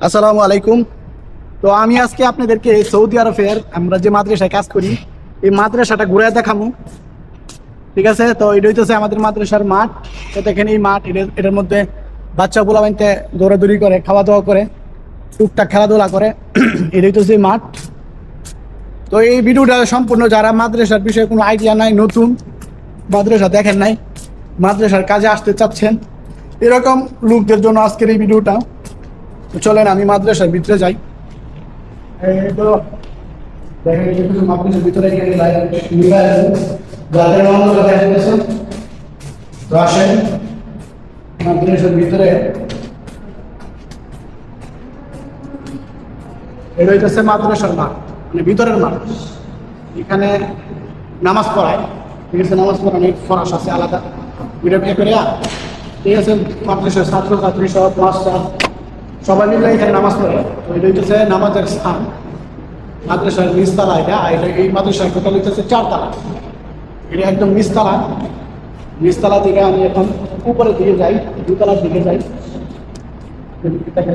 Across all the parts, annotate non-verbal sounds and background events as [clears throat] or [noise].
আসসালামু আলাইকুম। তো আমি আজকে আপনাদেরকে সৌদি আরবের আমরা যে মাদ্রাসায় কাজ করি, এই মাদ্রাসাটা ঘুরে দেখামু। ঠিক আছে? তো এটা হইতেছে আমাদের মাদ্রাসার মাঠ। তো দেখেন এই মাঠ এটার- মধ্যে বাচ্চা পোলা বানিতে দৌড়াদৌড়ি করে খাওয়া দাওয়া করে, টুকটাক খেলাধুলা করে। [clears throat] এটা হইতেছে মাঠ। তো এই ভিডিওটা সম্পূর্ণ যারা মাদ্রাসার বিষয়ে কোনো আইডিয়া নাই, নতুন, মাদ্রাসা দেখেন নাই, মাদ্রাসার কাজে আসতে চাচ্ছেন, এরকম লোকদের জন্য আজকের এই ভিডিওটা। তো চলেন, আমি মাদ্রাসার ভিতরে যাই। তো মাদ্রাসার ভিতরে ভিতরে। মাঠ মানে ভিতরের মাঠ। এখানে নামাজ পড়ায়। ঠিক আছে, নামাজ পড়ানো ফরাস আছে, আলাদা। ঠিক আছে, মাদ্রাসার ছাত্র ছাত্রী সব মাস্টার সবাই মিলে এখানে নামাজ পড়ে। তো এটা নামাজের স্থান। মাদ্রাসার নিচতলা এটা এই মাদ্রাসার কোথাও হইতেছে চারতলা। এটা একদম নিচতলা। নিচতলা থেকে আমি এখন উপরের দিকে যাই, দুতলার দিকে যাই।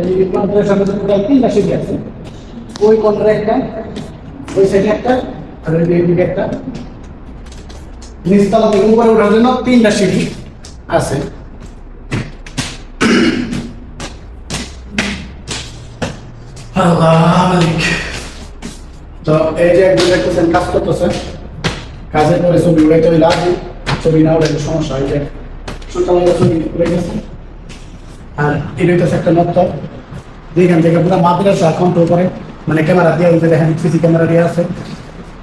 এই মাদ্রাসার তিনটা সিঁড়ি আছে। ওই কোনটা একটা, ওই সাইডে একটা, আর ওই দিকে একটা। নিচতলা থেকে উপরে ওঠার জন্য তিনটা সিঁড়ি আছে। তো এই যে একজন দেখতেছেন, কাজ করতেছে। কাজের পরে ছবি উড়াইতে হইলে আগে ছবি না উড়াইলে সমস্যা হয়ে। যায় সকালে ছবি উড়ে গেছে আর এটা হইতেছে একটা নত্তর যেখান থেকে পুরো মাদ্রাসা কন্ট্রোল করে। মানে ক্যামেরা দিয়ে ওই যে দেখেন সিসি ক্যামেরা দিয়ে আছে।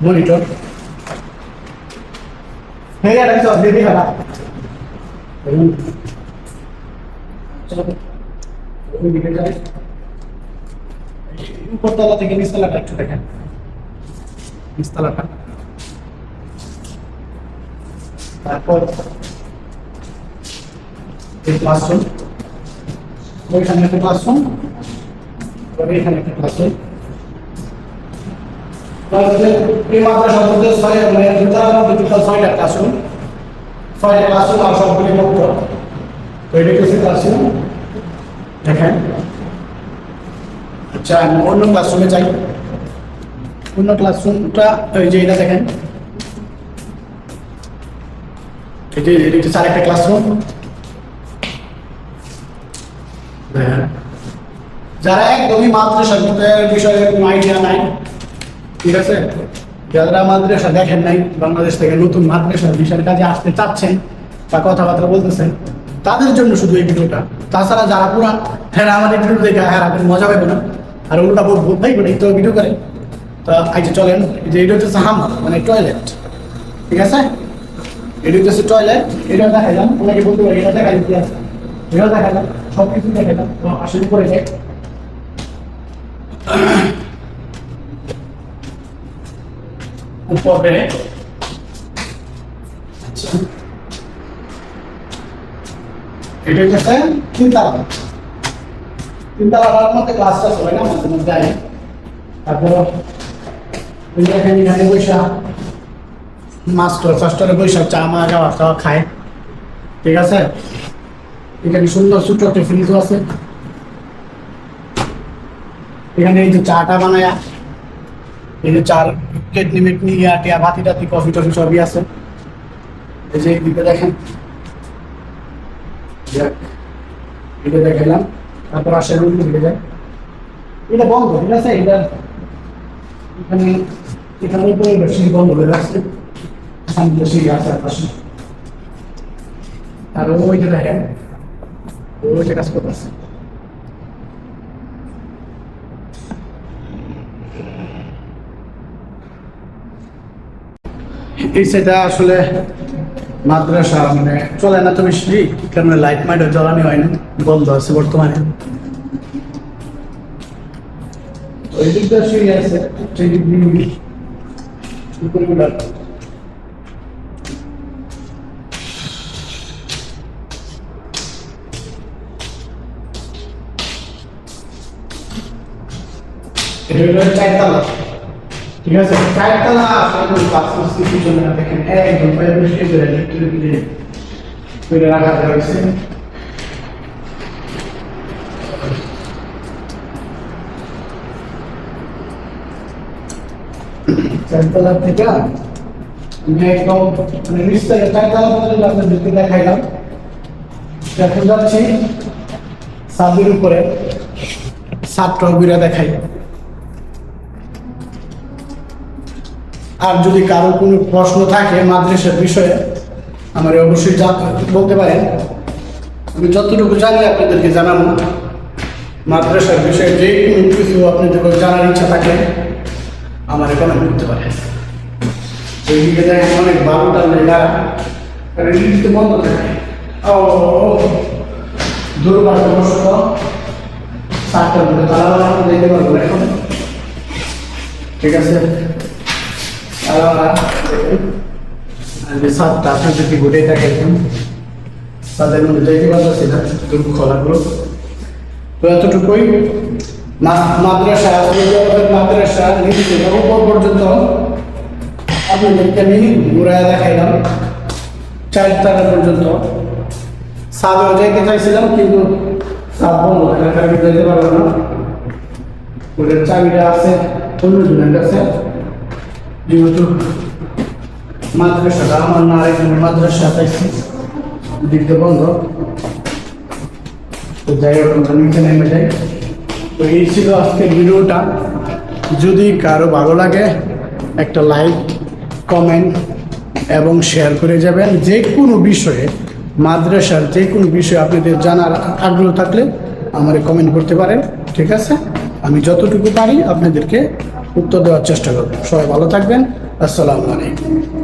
মনিটর হ্যাঁ এটা দেখা ওইদিকে যাই উপরতলা থেকে নিচতলাটা একটু দেখেন। নিচতলাটা। তারপর এই ক্লাসরুম ওইখানে একটা ক্লাসরুম এখানে একটা ক্লাসরুম ছয় মানে দুটার মধ্যে টোটাল ছয়টা ক্লাসরুম ছয়টা ক্লাসরুম আর সবগুলি মুক্ত তো এটা হচ্ছে ক্লাসরুম দেখেন। আচ্ছা আমি অন্য ক্লাসরুমে যাই। অন্য ক্লাসরুমটা ওই যে এটা দেখেন। এই যে, এটা হচ্ছে আরেকটা ক্লাসরুম যারা একদমই মাদ্রাসার মধ্যে বিষয়ে কোনো আইডিয়া নাই। ঠিক আছে? যারা মাদ্রাসা দেখেন নাই, বাংলাদেশ থেকে নতুন মাদ্রাসার বিষয়ের কাজে আসতে চাচ্ছেন বা কথাবার্তা বলতেছেন, তাদের জন্য শুধু এই ভিডিওটা। তাছাড়া যারা পুরা হ্যাঁ আমাদের ভিডিও দেখে হ্যাঁ মজা পাবে না আর উল্টা বল ভাই বলে তো ভিডিও করে তো, এই চলেন যে এটা হচ্ছে হাম মানে টয়লেট ঠিক আছে? এটা হচ্ছে টয়লেট এটা দেখাইলাম, ওনাকে বলতে পারি, এটা দেখাই দিতে আছে। এটা দেখাইলাম সব কিছু দেখাইলাম তো আসলে করে দেখ উপরে আচ্ছা। এটা হচ্ছে তিনতলা তিনতলার মধ্যে ক্লাসটা হয় না, মাঝে মধ্যে যায় তারপর এখানে এখানে বৈশা। মাস্টার ফাস্টারে বৈশা চা মা খাওয়া খাওয়া খায়। ঠিক আছে? এখানে সুন্দর ছোট একটা ফ্রিজও আছে। এখানে এই যে চাটা বানায়া, এই যে চার কেটনি মেটনি ইয়া টিয়া, ভাতি টাতি, কফি টফি সবই আছে। এই যে এদিকে দেখেন। এটা দেখালাম। তারপর আসে রুম দিকে যায় এটা বন্ধ, ঠিক আছে? এটা এখানে এখানে উপরে বন্ধ হয়ে সামনে সিঁড়ি আছে আর পাশে। আর ওই যে দেখেন ওইটা কাজ করতেছে। এই সেটা আসলে মাদ্রাসা মানে চলে না তো বেশি কারণ লাইট মাইট জ্বালানি হয় না, বন্ধ আছে বর্তমানে। ওই দিকটা এটা চারতলা। ঠিক আছে? চারতলা আসলে বাস্তব স্থিতির জন্য দেখেন লিখতে রাখা হয়েছে থেকে আমি একদম মানে নিশ্চয় দেখাইলাম। এখন যাচ্ছি সাদের উপরে, সাতটা বিরা দেখাই। আর যদি কারও কোনো প্রশ্ন থাকে মাদ্রাসার বিষয়ে, আমার অবশ্যই বলতে পারেন। আমি যতটুকু জানি আপনাদেরকে জানাব। মাদ্রাসার বিষয়ে যে কোনো কিছু আপনাদের জানার ইচ্ছা থাকে আমার কমেন্ট করতে পারেন। এইদিকে দেখেন অনেক বারোটা লেখা রিলিজতে বন্ধ থাকে। ও দুর্ভাগ্যবশত সাতটার মধ্যে তারা দেখতে পারব এখন। ঠিক আছে? তারা আর যে সাতটা আপনাদেরকে ঘুরে দেখাইতাম তাদের মধ্যে যাইতে পারতেছি দুঃখ লাগল তো এতটুকুই মাদ্রাসা মাদ্রাসা নিচে থেকে উপর পর্যন্ত আপনাদেরকে আমি ঘুরায় দেখাইলাম চার পর্যন্ত সাদেও যাইতে চাইছিলাম কিন্তু সাদ বন্ধ থাকার পারলাম না ওদের চাবিটা আছে যেহেতু মাদ্রাসাটা আমার না আরেকজনের মাদ্রাসা পাইছি দিকটা বন্ধ। তো যাই হোক যাই। তো এই ছিল আজকের ভিডিওটা। যদি কারও ভালো লাগে, একটা লাইক, কমেন্ট এবং শেয়ার করে যাবেন। যে কোনো বিষয়ে, মাদ্রাসার যে কোনো বিষয়ে আপনাদের জানার আগ্রহ থাকলে আমার কমেন্ট করতে পারেন। ঠিক আছে? আমি যতটুকু পারি আপনাদেরকে উত্তর দেওয়ার চেষ্টা করব সবাই ভালো থাকবেন। আসসালামু আলাইকুম।